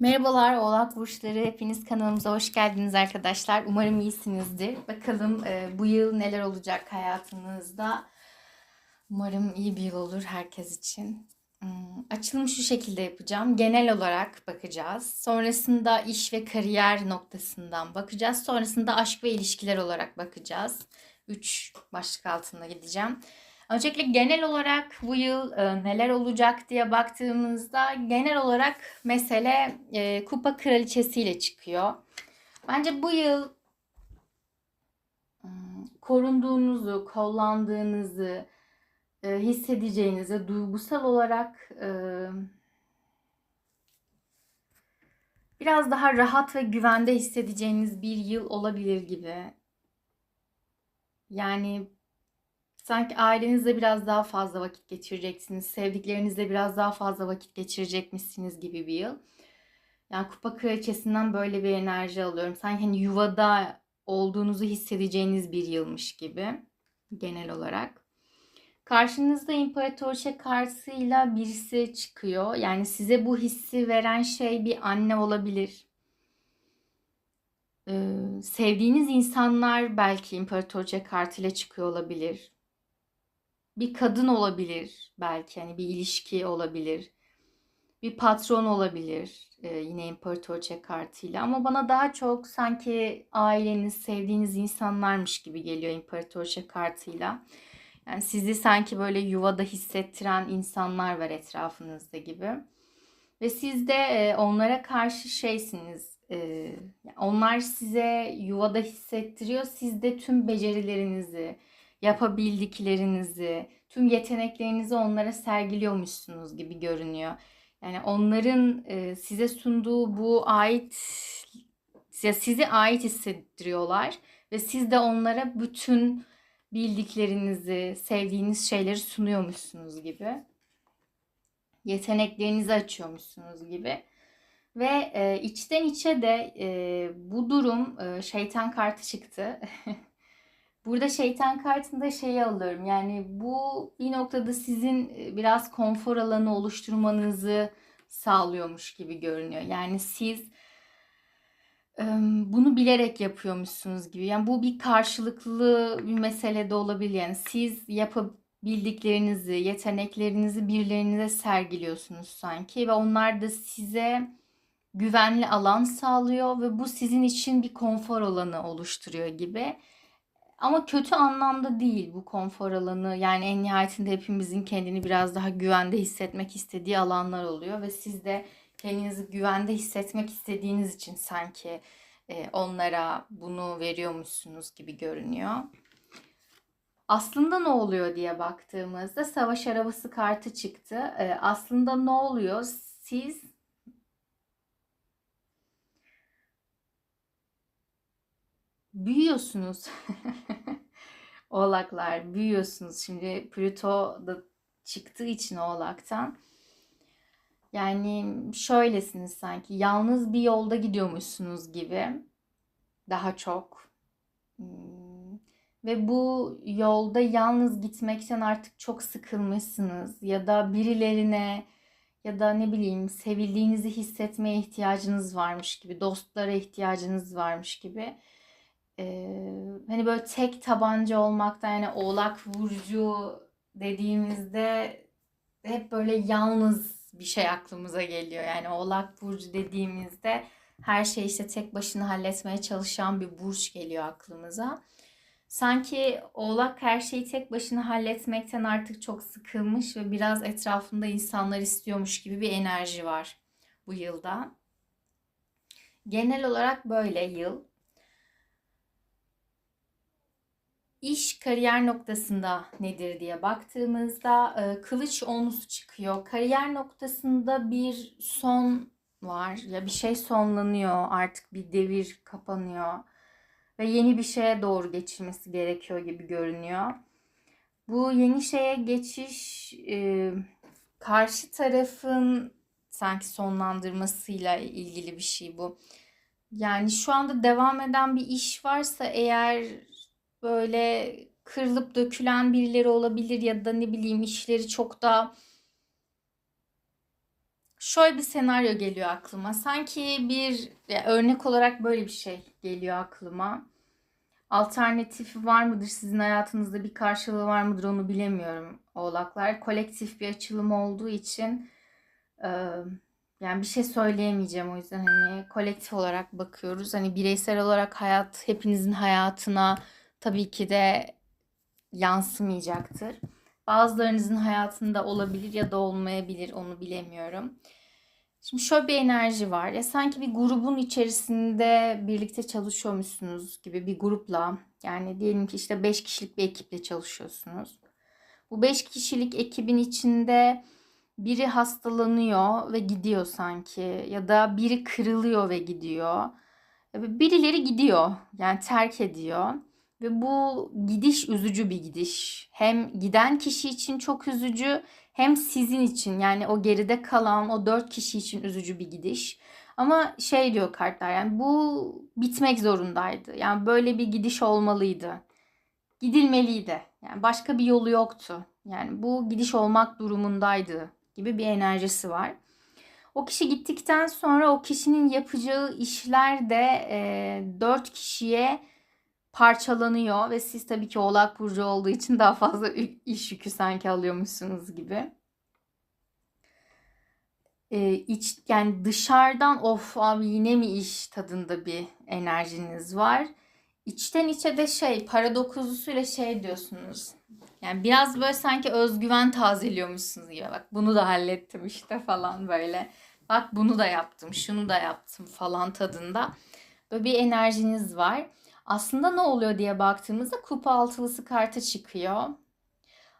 Merhabalar Oğlak Burçları. Hepiniz kanalımıza hoş geldiniz arkadaşlar. Umarım iyisinizdir. Bakalım e, bu yıl neler olacak hayatınızda. Umarım iyi bir yıl olur herkes için. Hmm, Açılımı şu şekilde yapacağım. Genel olarak bakacağız. Sonrasında iş ve kariyer noktasından bakacağız. Sonrasında aşk ve ilişkiler olarak bakacağız. Üç başlık altında gideceğim. Öncelikle genel olarak bu yıl e, neler olacak diye baktığımızda genel olarak mesele e, kupa kraliçesiyle çıkıyor. Bence bu yıl hmm, korunduğunuzu, kollandığınızı e, hissedeceğinizi, duygusal olarak e, biraz daha rahat ve güvende hissedeceğiniz bir yıl olabilir gibi. Yani Sanki ailenizle biraz daha fazla vakit geçireceksiniz. Sevdiklerinizle biraz daha fazla vakit geçirecekmişsiniz gibi bir yıl. Yani kupa kraliçesinden böyle bir enerji alıyorum. Sanki hani yuvada olduğunuzu hissedeceğiniz bir yılmış gibi genel olarak. Karşınızda imparatorçe kartıyla birisi çıkıyor. Yani size bu hissi veren şey bir anne olabilir. Ee, sevdiğiniz insanlar belki imparatorçe kartıyla çıkıyor olabilir bir kadın olabilir belki hani bir ilişki olabilir. Bir patron olabilir e, yine imparatorça kartıyla ama bana daha çok sanki aileniz, sevdiğiniz insanlarmış gibi geliyor imparatorça kartıyla. Yani sizi sanki böyle yuvada hissettiren insanlar var etrafınızda gibi. Ve siz de e, onlara karşı şeysiniz. E, onlar size yuvada hissettiriyor. Siz de tüm becerilerinizi, yapabildiklerinizi, tüm yeteneklerinizi onlara sergiliyormuşsunuz gibi görünüyor. Yani onların e, size sunduğu bu ait size ait hissettiriyorlar ve siz de onlara bütün bildiklerinizi, sevdiğiniz şeyleri sunuyormuşsunuz gibi. Yeteneklerinizi açıyormuşsunuz gibi. Ve e, içten içe de e, bu durum e, şeytan kartı çıktı. Burada şeytan kartında şeyi alıyorum. Yani bu bir noktada sizin e, biraz konfor alanı oluşturmanızı sağlıyormuş gibi görünüyor. Yani siz bunu bilerek yapıyormuşsunuz gibi. Yani bu bir karşılıklı bir mesele de olabilir. Yani siz yapabildiklerinizi, yeteneklerinizi birilerinize sergiliyorsunuz sanki ve onlar da size güvenli alan sağlıyor ve bu sizin için bir konfor alanı oluşturuyor gibi. Ama kötü anlamda değil bu konfor alanı. Yani en nihayetinde hepimizin kendini biraz daha güvende hissetmek istediği alanlar oluyor ve siz de kendinizi güvende hissetmek istediğiniz için sanki e, onlara bunu veriyormuşsunuz gibi görünüyor. Aslında ne oluyor diye baktığımızda savaş arabası kartı çıktı. E, aslında ne oluyor? Siz büyüyorsunuz. Oğlaklar büyüyorsunuz. Şimdi Plüto da çıktığı için Oğlak'tan. Yani şöylesiniz sanki yalnız bir yolda gidiyormuşsunuz gibi. Daha çok. Hmm. Ve bu yolda yalnız gitmekten artık çok sıkılmışsınız. Ya da birilerine ya da ne bileyim sevildiğinizi hissetmeye ihtiyacınız varmış gibi. Dostlara ihtiyacınız varmış gibi e, hani böyle tek tabanca olmaktan yani oğlak burcu dediğimizde hep böyle yalnız bir şey aklımıza geliyor. Yani oğlak burcu dediğimizde her şeyi işte tek başına halletmeye çalışan bir burç geliyor aklımıza. Sanki oğlak her şeyi tek başına halletmekten artık çok sıkılmış ve biraz etrafında insanlar istiyormuş gibi bir enerji var bu yılda. Genel olarak böyle yıl. İş kariyer noktasında nedir diye baktığımızda e, kılıç onlusu çıkıyor. Kariyer noktasında bir son var ya bir şey sonlanıyor artık bir devir kapanıyor ve yeni bir şeye doğru geçilmesi gerekiyor gibi görünüyor. Bu yeni şeye geçiş e, karşı tarafın sanki sonlandırmasıyla ilgili bir şey bu. Yani şu anda devam eden bir iş varsa eğer böyle kırılıp dökülen birileri olabilir ya da ne bileyim işleri çok da Şöyle bir senaryo geliyor aklıma. Sanki bir örnek olarak böyle bir şey geliyor aklıma. Alternatifi var mıdır sizin hayatınızda bir karşılığı var mıdır onu bilemiyorum oğlaklar. Kolektif bir açılım olduğu için yani bir şey söyleyemeyeceğim o yüzden hani kolektif olarak bakıyoruz. Hani bireysel olarak hayat hepinizin hayatına tabii ki de yansımayacaktır. Bazılarınızın hayatında olabilir ya da olmayabilir onu bilemiyorum. Şimdi şöyle bir enerji var. Ya sanki bir grubun içerisinde birlikte çalışıyormuşsunuz gibi bir grupla. Yani diyelim ki işte 5 kişilik bir ekiple çalışıyorsunuz. Bu 5 kişilik ekibin içinde biri hastalanıyor ve gidiyor sanki ya da biri kırılıyor ve gidiyor. Birileri gidiyor yani terk ediyor. Ve bu gidiş üzücü bir gidiş. Hem giden kişi için çok üzücü hem sizin için yani o geride kalan o dört kişi için üzücü bir gidiş. Ama şey diyor kartlar yani bu bitmek zorundaydı. Yani böyle bir gidiş olmalıydı. Gidilmeliydi. Yani başka bir yolu yoktu. Yani bu gidiş olmak durumundaydı gibi bir enerjisi var. O kişi gittikten sonra o kişinin yapacağı işler de e, 4 kişiye parçalanıyor ve siz tabii ki Oğlak Burcu olduğu için daha fazla iş yükü sanki alıyormuşsunuz gibi. Ee, iç, yani dışarıdan of abi yine mi iş tadında bir enerjiniz var. İçten içe de şey para dokuzusuyla şey diyorsunuz. Yani biraz böyle sanki özgüven tazeliyormuşsunuz gibi. Bak bunu da hallettim işte falan böyle. Bak bunu da yaptım, şunu da yaptım falan tadında. Böyle bir enerjiniz var. Aslında ne oluyor diye baktığımızda kupa altılısı kartı çıkıyor.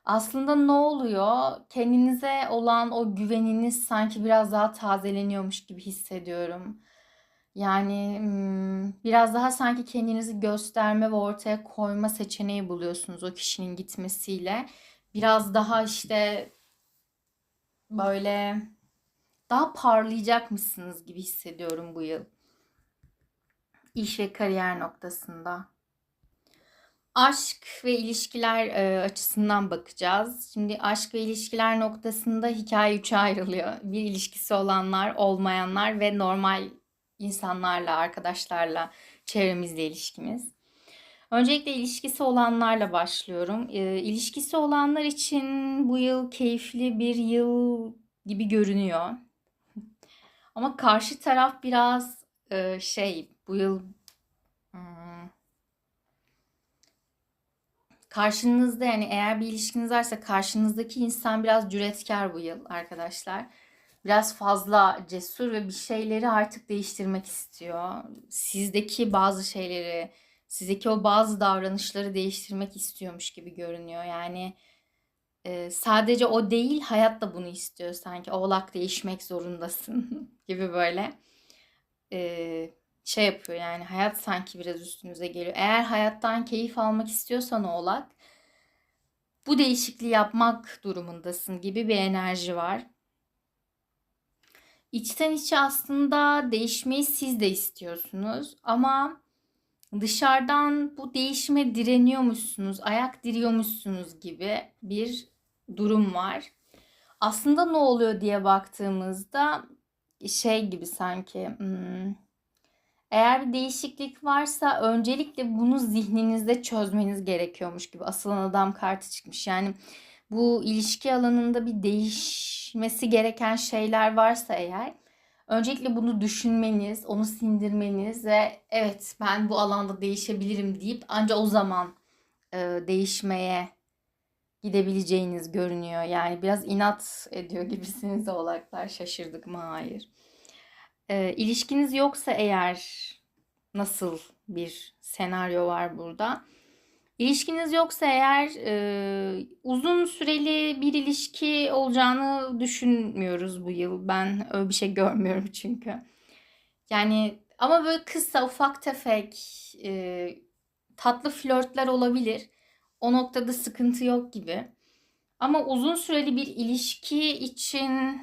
Aslında ne oluyor? Kendinize olan o güveniniz sanki biraz daha tazeleniyormuş gibi hissediyorum. Yani hmm, biraz daha sanki kendinizi gösterme ve ortaya koyma seçeneği buluyorsunuz o kişinin gitmesiyle. Biraz daha işte böyle daha parlayacakmışsınız gibi hissediyorum bu yıl iş ve kariyer noktasında. Aşk ve ilişkiler e, açısından bakacağız. Şimdi aşk ve ilişkiler noktasında hikaye üçe ayrılıyor. Bir ilişkisi olanlar, olmayanlar ve normal insanlarla, arkadaşlarla çevremizle ilişkimiz. Öncelikle ilişkisi olanlarla başlıyorum. E, ilişkisi olanlar için bu yıl keyifli bir yıl gibi görünüyor. Ama karşı taraf biraz e, şey bu yıl hmm, karşınızda yani eğer bir ilişkiniz varsa karşınızdaki insan biraz cüretkar bu yıl arkadaşlar. Biraz fazla cesur ve bir şeyleri artık değiştirmek istiyor. Sizdeki bazı şeyleri, sizdeki o bazı davranışları değiştirmek istiyormuş gibi görünüyor. Yani e, sadece o değil hayat da bunu istiyor sanki. Oğlak değişmek zorundasın gibi böyle. E, şey yapıyor yani hayat sanki biraz üstünüze geliyor. Eğer hayattan keyif almak istiyorsan oğlak bu değişikliği yapmak durumundasın gibi bir enerji var. İçten içe aslında değişmeyi siz de istiyorsunuz ama dışarıdan bu değişime direniyormuşsunuz, ayak diriyormuşsunuz gibi bir durum var. Aslında ne oluyor diye baktığımızda şey gibi sanki hmm, eğer bir değişiklik varsa öncelikle bunu zihninizde çözmeniz gerekiyormuş gibi. Asılan adam kartı çıkmış. Yani bu ilişki alanında bir değişmesi gereken şeyler varsa eğer öncelikle bunu düşünmeniz, onu sindirmeniz ve evet ben bu alanda değişebilirim deyip ancak o zaman e, değişmeye gidebileceğiniz görünüyor. Yani biraz inat ediyor gibisiniz oğlaklar. Şaşırdık mı? Hayır. E, ilişkiniz yoksa eğer nasıl bir senaryo var burada? İlişkiniz yoksa eğer e, uzun süreli bir ilişki olacağını düşünmüyoruz bu yıl. Ben öyle bir şey görmüyorum çünkü. Yani ama böyle kısa ufak tefek e, tatlı flörtler olabilir. O noktada sıkıntı yok gibi. Ama uzun süreli bir ilişki için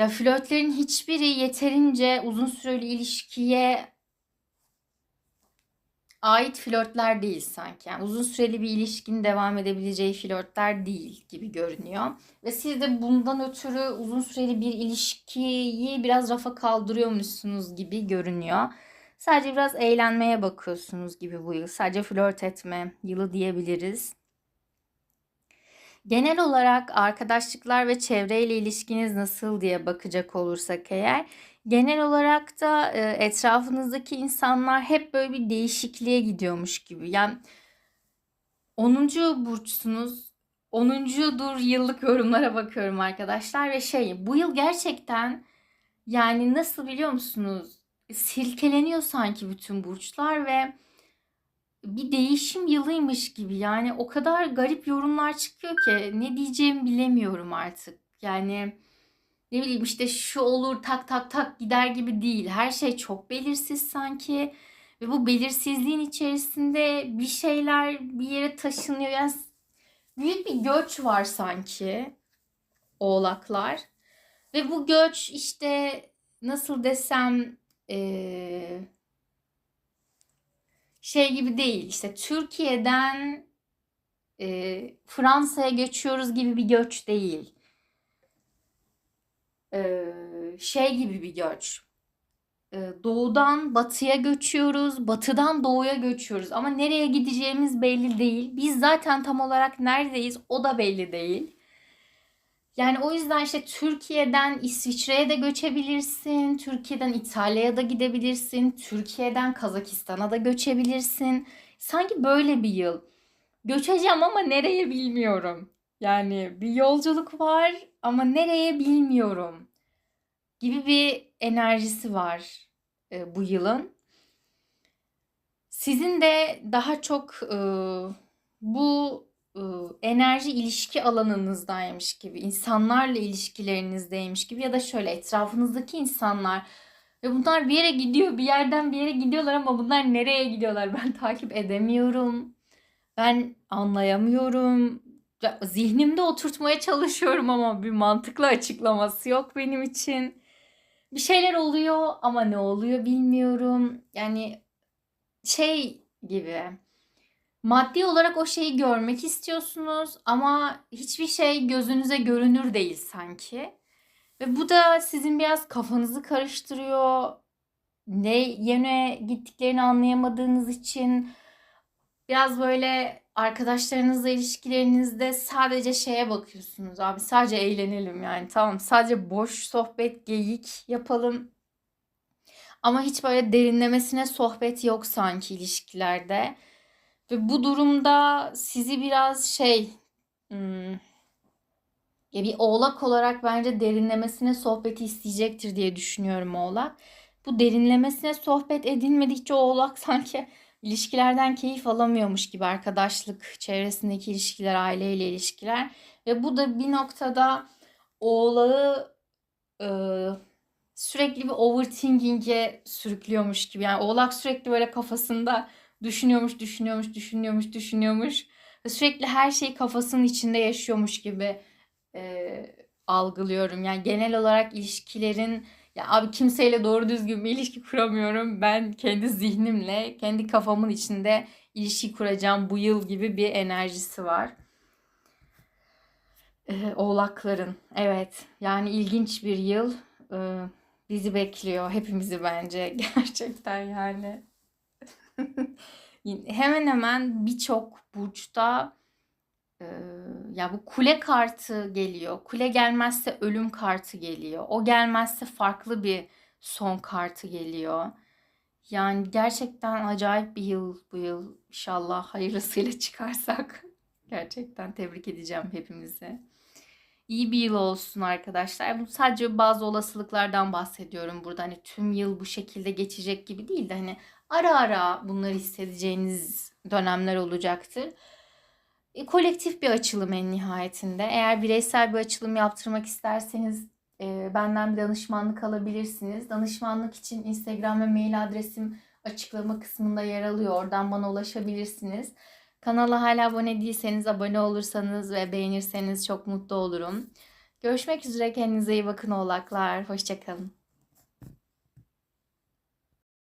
ya flörtlerin hiçbiri yeterince uzun süreli ilişkiye ait flörtler değil sanki. Yani uzun süreli bir ilişkinin devam edebileceği flörtler değil gibi görünüyor. Ve siz de bundan ötürü uzun süreli bir ilişkiyi biraz rafa kaldırıyormuşsunuz gibi görünüyor. Sadece biraz eğlenmeye bakıyorsunuz gibi bu yıl. Sadece flört etme yılı diyebiliriz. Genel olarak arkadaşlıklar ve çevreyle ilişkiniz nasıl diye bakacak olursak eğer genel olarak da e, etrafınızdaki insanlar hep böyle bir değişikliğe gidiyormuş gibi. Yani 10. burçsunuz. 10'dur yıllık yorumlara bakıyorum arkadaşlar ve şey bu yıl gerçekten yani nasıl biliyor musunuz? Silkeleniyor sanki bütün burçlar ve bir değişim yılıymış gibi. Yani o kadar garip yorumlar çıkıyor ki ne diyeceğimi bilemiyorum artık. Yani ne bileyim işte şu olur tak tak tak gider gibi değil. Her şey çok belirsiz sanki. Ve bu belirsizliğin içerisinde bir şeyler bir yere taşınıyor. Yani büyük bir göç var sanki oğlaklar. Ve bu göç işte nasıl desem eee şey gibi değil. İşte Türkiye'den e, Fransa'ya geçiyoruz gibi bir göç değil. E, şey gibi bir göç. E, doğudan batıya göçüyoruz, batıdan doğuya göçüyoruz. Ama nereye gideceğimiz belli değil. Biz zaten tam olarak neredeyiz o da belli değil. Yani o yüzden işte Türkiye'den İsviçre'ye de göçebilirsin. Türkiye'den İtalya'ya da gidebilirsin. Türkiye'den Kazakistan'a da göçebilirsin. Sanki böyle bir yıl. Göçeceğim ama nereye bilmiyorum. Yani bir yolculuk var ama nereye bilmiyorum. Gibi bir enerjisi var e, bu yılın. Sizin de daha çok e, bu enerji ilişki alanınızdaymış gibi, insanlarla ilişkilerinizdeymiş gibi ya da şöyle etrafınızdaki insanlar ve bunlar bir yere gidiyor, bir yerden bir yere gidiyorlar ama bunlar nereye gidiyorlar ben takip edemiyorum. Ben anlayamıyorum. Ya, zihnimde oturtmaya çalışıyorum ama bir mantıklı açıklaması yok benim için. Bir şeyler oluyor ama ne oluyor bilmiyorum. Yani şey gibi Maddi olarak o şeyi görmek istiyorsunuz ama hiçbir şey gözünüze görünür değil sanki. Ve bu da sizin biraz kafanızı karıştırıyor. Ne yöne gittiklerini anlayamadığınız için biraz böyle arkadaşlarınızla ilişkilerinizde sadece şeye bakıyorsunuz. Abi sadece eğlenelim yani tamam sadece boş sohbet geyik yapalım. Ama hiç böyle derinlemesine sohbet yok sanki ilişkilerde. Ve bu durumda sizi biraz şey hmm, ya bir oğlak olarak bence derinlemesine sohbeti isteyecektir diye düşünüyorum oğlak. Bu derinlemesine sohbet edilmedikçe oğlak sanki ilişkilerden keyif alamıyormuş gibi arkadaşlık, çevresindeki ilişkiler, aileyle ilişkiler ve bu da bir noktada oğlağı e, sürekli bir overthinking'e sürüklüyormuş gibi. Yani oğlak sürekli böyle kafasında düşünüyormuş, düşünüyormuş, düşünüyormuş, düşünüyormuş. Ve sürekli her şeyi kafasının içinde yaşıyormuş gibi e, algılıyorum. Yani genel olarak ilişkilerin ya abi kimseyle doğru düzgün bir ilişki kuramıyorum. Ben kendi zihnimle, kendi kafamın içinde ilişki kuracağım bu yıl gibi bir enerjisi var. Ee, oğlakların. Evet. Yani ilginç bir yıl. Ee, bizi bekliyor. Hepimizi bence. Gerçekten yani. hemen hemen birçok burçta e, ya bu kule kartı geliyor. Kule gelmezse ölüm kartı geliyor. O gelmezse farklı bir son kartı geliyor. Yani gerçekten acayip bir yıl bu yıl. İnşallah hayırlısıyla çıkarsak. Gerçekten tebrik edeceğim hepimizi. İyi bir yıl olsun arkadaşlar. Bu sadece bazı olasılıklardan bahsediyorum burada. Hani tüm yıl bu şekilde geçecek gibi değil de hani ara ara bunları hissedeceğiniz dönemler olacaktır. E, kolektif bir açılım en nihayetinde. Eğer bireysel bir açılım yaptırmak isterseniz e, benden bir danışmanlık alabilirsiniz. Danışmanlık için Instagram ve mail adresim açıklama kısmında yer alıyor. Oradan bana ulaşabilirsiniz. Kanala hala abone değilseniz abone olursanız ve beğenirseniz çok mutlu olurum. Görüşmek üzere kendinize iyi bakın oğlaklar. Hoşçakalın.